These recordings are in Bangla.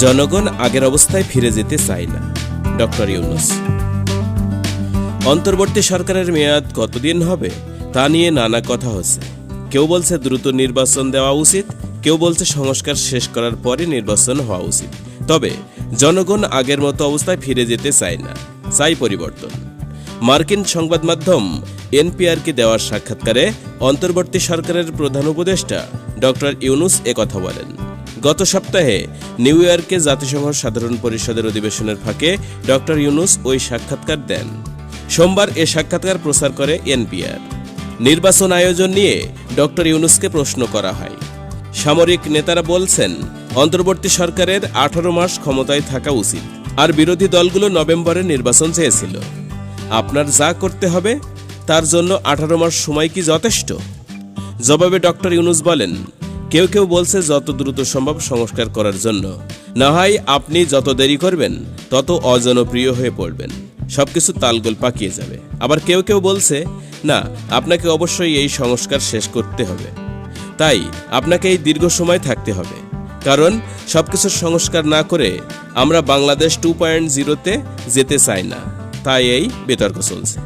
জনগণ আগের অবস্থায় ফিরে যেতে চায় না। ডক্টর ইউনুস। অন্তর্বর্তী সরকারের মেয়াদ কতদিন হবে তা নিয়ে নানা কথা হচ্ছে। কেউ বলছে দ্রুত নির্বাচন দেওয়া উচিত, কেউ বলছে সংস্কার শেষ করার পরে নির্বাচন হওয়া উচিত। তবে জনগণ আগের মতো অবস্থায় ফিরে যেতে চায় না, চাই পরিবর্তন। মার্কিন সংবাদ মাধ্যম এনপিআরকে দেওয়ার সাক্ষাৎকারে অন্তর্বর্তী সরকারের প্রধান উপদেষ্টা ডক্টর ইউনুস একথা বলেন। গত সপ্তাহে নিউ ইয়র্কে জাতিসংঘ সাধারণ পরিষদের অধিবেশনের ফাঁকে ডক্টর ইউনুস ওই সাক্ষাৎকার দেন। সোমবার এ সাক্ষাৎকার প্রচার করে এনপিআর। নির্বাচন আয়োজন নিয়ে ডক্টর ইউনুসকে প্রশ্ন করা হয়। সামরিক নেতারা বলছেন, অন্তর্বর্তী সরকারের আঠারো মাস ক্ষমতায় থাকা উচিত, আর বিরোধী দলগুলো নভেম্বরে নির্বাচন চেয়েছিল। আপনার যা করতে হবে, তার জন্য আঠারো মাস সময় কি যথেষ্ট? জবাবে ডক্টর ইউনুস বলেন কেউ কেউ বলছে যত দ্রুত সম্ভব সংস্কার করার জন্য। না হয় আপনি যত দেরি করবেন, তত অজনপ্রিয় হয়ে পড়বেন। সবকিছু তালগোল পাকিয়ে যাবে। আবার কেউ কেউ বলছে, না, আপনাকে অবশ্যই এই সংস্কার শেষ করতে হবে। তাই আপনাকে এই দীর্ঘ সময় থাকতে হবে। কারণ সবকিছুর সংস্কার না করে আমরা বাংলাদেশ টু পয়েন্ট জিরোতে যেতে চাই না। তাই এই বিতর্ক চলছে।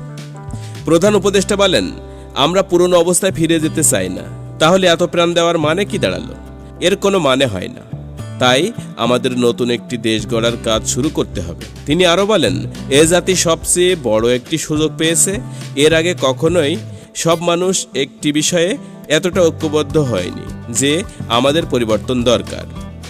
প্রধান উপদেষ্টা বলেন, আমরা পুরনো অবস্থায় ফিরে যেতে চাই না। তাহলে এত প্রাণ দেওয়ার মানে কি দাঁড়াল? এর কোনো মানে হয় না। তাই আমাদের নতুন একটি দেশ গড়ার কাজ শুরু করতে হবে। তিনি আরও বলেন, এ জাতি সবচেয়ে বড় একটি সুযোগ পেয়েছে। এর আগে কখনোই সব মানুষ একটি বিষয়ে এতটা ঐক্যবদ্ধ হয়নি যে আমাদের পরিবর্তন দরকার।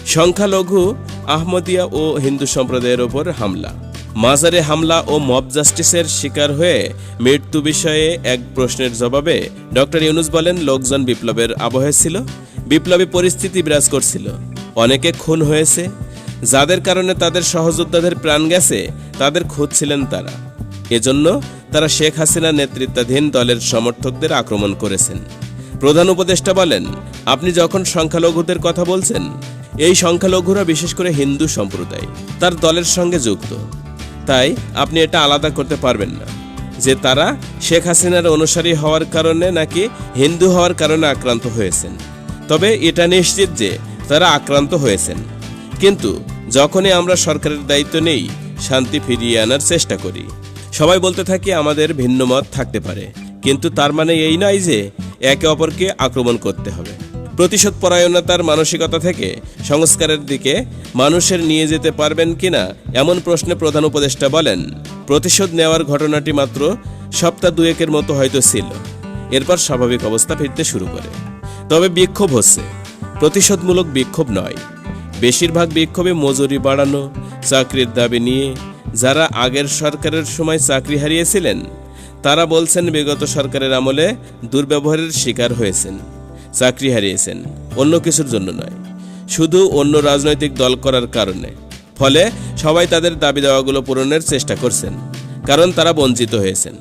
সংখ্যালঘু আহমদিয়া ও হিন্দু সম্প্রদায়ের ওপর হামলা। মাজারে হামলা ও মব জাস্টিসের শিকার হয়ে মৃত্যু বিষয়ে এক প্রশ্নের জবাবে ডক্টর ইউনুস বলেন, লোকজন বিপ্লবের আবহে ছিল, বিপ্লবী পরিস্থিতি বিরাজ করছিল। অনেকে খুন হয়েছে। যাদের কারণে তাদের সহযোদ্ধাদের প্রাণ গেছে, তাদের খুঁজছিলেন তারা। এজন্য তারা শেখ হাসিনা নেতৃত্বাধীন দলের সমর্থকদের আক্রমণ করেছেন। প্রধান উপদেষ্টা বলেন, আপনি যখন সংখ্যালঘুদের কথা বলছেন, এই সংখ্যালঘুরা বিশেষ করে হিন্দু সম্প্রদায়, তার দলের সঙ্গে যুক্ত। তাই আপনি এটা আলাদা করতে পারবেন না। যে তারা শেখ হাসিনার অনুসারী হওয়ার কারণে নাকি হিন্দু হওয়ার কারণে আক্রান্ত হয়েছেন। তবে এটা নিশ্চিত যে তারা আক্রান্ত হয়েছেন। কিন্তু যখনই আমরা সরকারের দায়িত্ব নেই, শান্তি ফিরিয়ে আনার চেষ্টা করি। সবাই বলতে থাকি আমাদের ভিন্ন মত থাকতে পারে। কিন্তু তার মানে এই নয় যে একে অপরকে আক্রমণ করতে হবে। প্রতিশোধ পরায়ণতার মানসিকতা থেকে সংস্কারের দিকে মানুষের নিয়ে যেতে পারবেন কিনা এমন প্রশ্নে প্রধান উপদেষ্টা বলেন, প্রতিশোধ নেওয়ার ঘটনাটি মাত্র সপ্তাহ দুয়েকের মতো হয়তো ছিল। এরপর স্বাভাবিক অবস্থা ফিরতে শুরু করে। তবে বিক্ষোভ হচ্ছে। প্রতিশোধমূলক বিক্ষোভ নয়। বেশিরভাগ বিক্ষোভে মজুরি বাড়ানো, চাকরির দাবি নিয়ে যারা আগের সরকারের সময় চাকরি হারিয়েছিলেন, তারা বলছেন বিগত সরকারের আমলে দুর্ব্যবহারের শিকার হয়েছেন। চাকরি হারিয়েছেন। অন্য কিছুর জন্য নয়। শুধু অন্য রাজনৈতিক দল করার কারণে। ফলে সবাই তাদের দাবি দাওয়াগুলো পূরণের চেষ্টা করছেন, কারণ তারা বঞ্চিত হয়েছেন।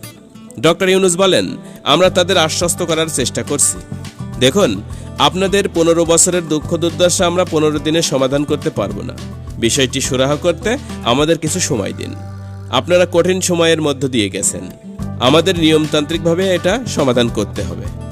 ডক্টর ইউনুস বলেন, আমরা তাদের আশ্বস্ত করার চেষ্টা করছি। দেখুন, আপনাদের পনেরো বছরের দুঃখ দুর্দশা আমরা পনেরো দিনে সমাধান করতে পারব না। বিষয়টি সুরাহা করতে আমাদের কিছু সময় দিন। আপনারা কঠিন সময়ের মধ্য দিয়ে গেছেন। আমাদের নিয়মতান্ত্রিকভাবে এটা সমাধান করতে হবে।